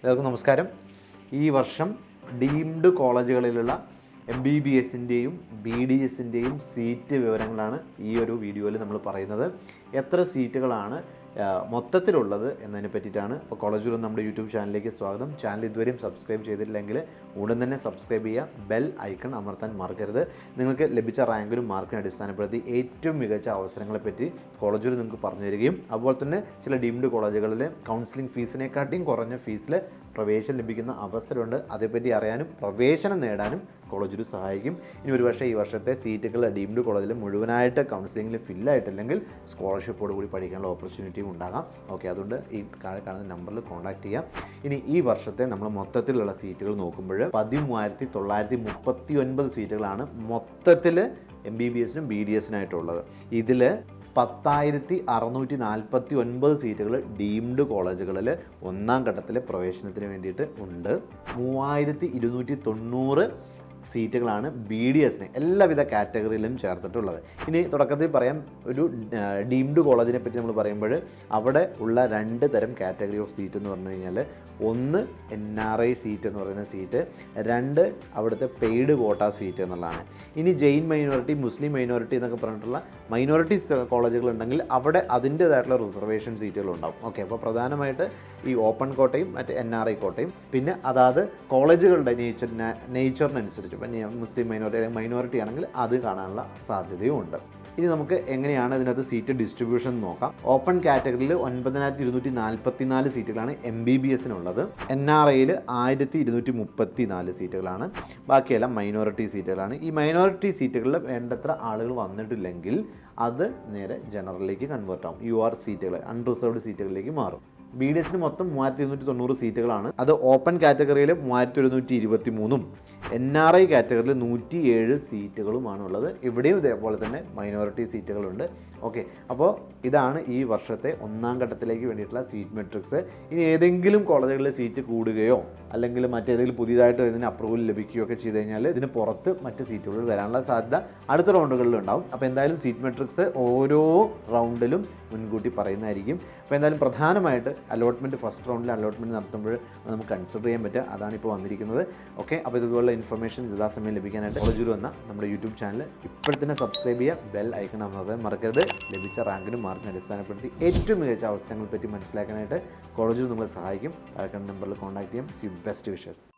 എല്ലാവർക്കും നമസ്കാരം. ഈ വർഷം ഡീംഡ് കോളേജുകളിലുള്ള എം ബി ബി എസിന്റെയും ബി ഡി എസിന്റെയും സീറ്റ് വിവരങ്ങളാണ് ഈ ഒരു വീഡിയോയിൽ നമ്മൾ പറയുന്നത്. എത്ര സീറ്റുകളാണ് മൊത്തത്തിലുള്ളത് എന്നതിനെ പറ്റിയിട്ടാണ് അപ്പോൾ കോളേജ് റൂം നമ്മുടെ യൂട്യൂബ് ചാനലിലേക്ക് സ്വാഗതം. ചാനൽ ഇതുവരെയും സബ്സ്ക്രൈബ് ചെയ്തിട്ടില്ലെങ്കിൽ ഉടൻ തന്നെ സബ്സ്ക്രൈബ് ചെയ്യുക. ബെൽ ഐക്കൺ അമർത്താൻ മറക്കരുത്. നിങ്ങൾക്ക് ലഭിച്ച റാങ്കിലും മാർക്കിനെ അടിസ്ഥാനപ്പെടുത്തി ഏറ്റവും മികച്ച അവസരങ്ങളെപ്പറ്റി കോളേജിൽ നിങ്ങൾക്ക് പറഞ്ഞു തരികയും അതുപോലെ തന്നെ ചില ഡീംഡ് കോളേജുകളിൽ കൗൺസിലിംഗ് ഫീസിനെക്കാട്ടിയും കുറഞ്ഞ ഫീസിൽ പ്രവേശനം ലഭിക്കുന്ന അവസരമുണ്ട്. അതേപ്പറ്റി അറിയാനും പ്രവേശനം നേടാനും കോളേജിൽ സഹായിക്കും. ഇനി ഒരു പക്ഷേ ഈ വർഷത്തെ സീറ്റുകൾ ഡീംഡ് കോളേജിൽ മുഴുവനായിട്ട് കൗൺസിലിംഗിൽ ഫില്ലായിട്ടില്ലെങ്കിൽ സ്കോളർഷിപ്പോട് കൂടി പഠിക്കാനുള്ള ഓപ്പർച്യൂണിറ്റിയും ഉണ്ടാകാം. ഓക്കെ അതുകൊണ്ട് ഈ താഴെ കാണുന്ന നമ്പറിൽ കോൺടാക്ട് ചെയ്യാം. ഇനി ഈ വർഷത്തെ നമ്മൾ മൊത്തത്തിലുള്ള സീറ്റുകൾ നോക്കുമ്പോൾ പതിമൂവായിരത്തി തൊള്ളായിരത്തി മുപ്പത്തി ഒൻപത് സീറ്റുകളാണ് മൊത്തത്തിൽ എം ബി ബി എസിനും ബി ഡി എസിനായിട്ടുള്ളത് ഇതിൽ പത്തായിരത്തി അറുന്നൂറ്റി നാൽപ്പത്തി ഒൻപത് സീറ്റുകൾ ഡീംഡ് കോളേജുകളിൽ ഒന്നാം ഘട്ടത്തിലെ പ്രവേശനത്തിന് വേണ്ടിയിട്ട് ഉണ്ട്. മൂവായിരത്തി ഇരുന്നൂറ്റി തൊണ്ണൂറ് സീറ്റുകളാണ് ബി ഡി എസിന് എല്ലാവിധ കാറ്റഗറിയിലും ചേർത്തിട്ടുള്ളത്. ഇനി തുടക്കത്തിൽ പറയാം ഒരു ഡീംഡ് കോളേജിനെ പറ്റി നമ്മൾ പറയുമ്പോൾ അവിടെ ഉള്ള രണ്ട് തരം കാറ്റഗറി ഓഫ് സീറ്റ് എന്ന് പറഞ്ഞു കഴിഞ്ഞാൽ ഒന്ന് എൻ ആർ ഐ സീറ്റ് എന്ന് പറയുന്ന സീറ്റ് രണ്ട് അവിടുത്തെ പെയ്ഡ് കോട്ട സീറ്റ് എന്നുള്ളതാണ്. ഇനി ജെയിൻ മൈനോറിറ്റി മുസ്ലിം മൈനോറിറ്റി എന്നൊക്കെ പറഞ്ഞിട്ടുള്ള മൈനോറിറ്റി കോളേജുകൾ ഉണ്ടെങ്കിൽ അവിടെ അതിന്റേതായിട്ടുള്ള റിസർവേഷൻ സീറ്റുകൾ ഉണ്ടാവും. ഓക്കെ അപ്പോൾ പ്രധാനമായിട്ട് ഈ ഓപ്പൺ കോട്ടയും മറ്റ് എൻ ആർ ഐ കോട്ടയും പിന്നെ അതാത് കോളേജുകളുടെ നേച്ചർ നേച്ചറിനനുസരിച്ച് ഇപ്പം ഇനി മുസ്ലിം മൈനോറിറ്റി അല്ലെങ്കിൽ മൈനോറിറ്റി ആണെങ്കിൽ അത് കാണാനുള്ള സാധ്യതയും ഉണ്ട് ഇനി നമുക്ക് എങ്ങനെയാണ് ഇതിനകത്ത് സീറ്റ് ഡിസ്ട്രിബ്യൂഷൻ നോക്കാം. ഓപ്പൺ കാറ്റഗറിയിൽ ഒൻപതിനായിരത്തി ഇരുന്നൂറ്റി നാൽപ്പത്തി നാല് സീറ്റുകളാണ് എം ബി ബി എസിനുള്ളത് എൻ ആർ ഐയിൽ ആയിരത്തി ഇരുന്നൂറ്റി മുപ്പത്തി നാല് സീറ്റുകളാണ് ബാക്കിയെല്ലാം മൈനോറിറ്റി സീറ്റുകളാണ് ഈ മൈനോറിറ്റി സീറ്റുകളിൽ വേണ്ടത്ര ആളുകൾ വന്നിട്ടില്ലെങ്കിൽ അത് നേരെ ജനറലിലേക്ക് കൺവേർട്ട് ആവും. യു ആർ സീറ്റുകൾ അൺറിസർവ്ഡ് സീറ്റുകളിലേക്ക് മാറും. ബി ഡി എസിന് മൊത്തം മൂവായിരത്തി ഇരുന്നൂറ്റി തൊണ്ണൂറ് സീറ്റുകളാണ്. അത് ഓപ്പൺ കാറ്റഗറിയിൽ മൂവായിരത്തി ഒരുന്നൂറ്റി ഇരുപത്തി മൂന്നും എൻ ആർ ഐ കാറ്റഗറിയിൽ നൂറ്റി ഏഴ് സീറ്റുകളുമാണ് ഉള്ളത് ഇവിടെയും ഇതേപോലെ തന്നെ മൈനോറിറ്റി സീറ്റുകളുണ്ട്. ഓക്കെ അപ്പോൾ ഇതാണ് ഈ വർഷത്തെ ഒന്നാം ഘട്ടത്തിലേക്ക് വേണ്ടിയിട്ടുള്ള സീറ്റ് മെട്രിക്സ് ഇനി ഏതെങ്കിലും കോളേജുകളിൽ സീറ്റ് കൂടുകയോ അല്ലെങ്കിൽ മറ്റേതെങ്കിലും പുതിയതായിട്ട് ഇതിന് അപ്രൂവൽ ലഭിക്കുകയോ ഒക്കെ ചെയ്ത് കഴിഞ്ഞാൽ ഇതിന് പുറത്ത് മറ്റ് സീറ്റുകൾ വരാനുള്ള സാധ്യത അടുത്ത റൗണ്ടുകളിൽ ഉണ്ടാവും. അപ്പോൾ എന്തായാലും സീറ്റ് മെട്രിക്സ് ഓരോ റൗണ്ടിലും മുൻകൂട്ടി പറയുന്നതായിരിക്കും. അപ്പോൾ എന്തായാലും പ്രധാനമായിട്ട് അലോട്ട്മെന്റ് ഫസ്റ്റ് റൗണ്ടിൽ അലോട്ട്മെന്റ് നടത്തുമ്പോൾ നമുക്ക് കൺസിഡർ ചെയ്യാൻ പറ്റുക. അതാണ് ഇപ്പോൾ വന്നിരിക്കുന്നത്. ഓക്കെ അപ്പോൾ ഇതുപോലുള്ള ഇൻഫർമേഷൻ യഥാസമയം ലഭിക്കാനായിട്ട് കോളേജിൽ എന്ന നമ്മുടെ യൂട്യൂബ് ചാനൽ ഇപ്പോഴത്തന്നെ സബ്സ്ക്രൈബ് ചെയ്യുക. ബെൽ ഐക്കൺ അമർത്താൻ മറക്കരുത്. ലഭിച്ച റാങ്കിനും മാർക്കിനും അടിസ്ഥാനപ്പെടുത്തി ഏറ്റവും മികച്ച അവസരങ്ങളെ പറ്റി മനസ്സിലാക്കാനായിട്ട് കോളേജിൽ നിങ്ങളെ സഹായിക്കും. താഴെ നമ്പറിൽ കോൺടാക്ട് ചെയ്യാം. C best wishes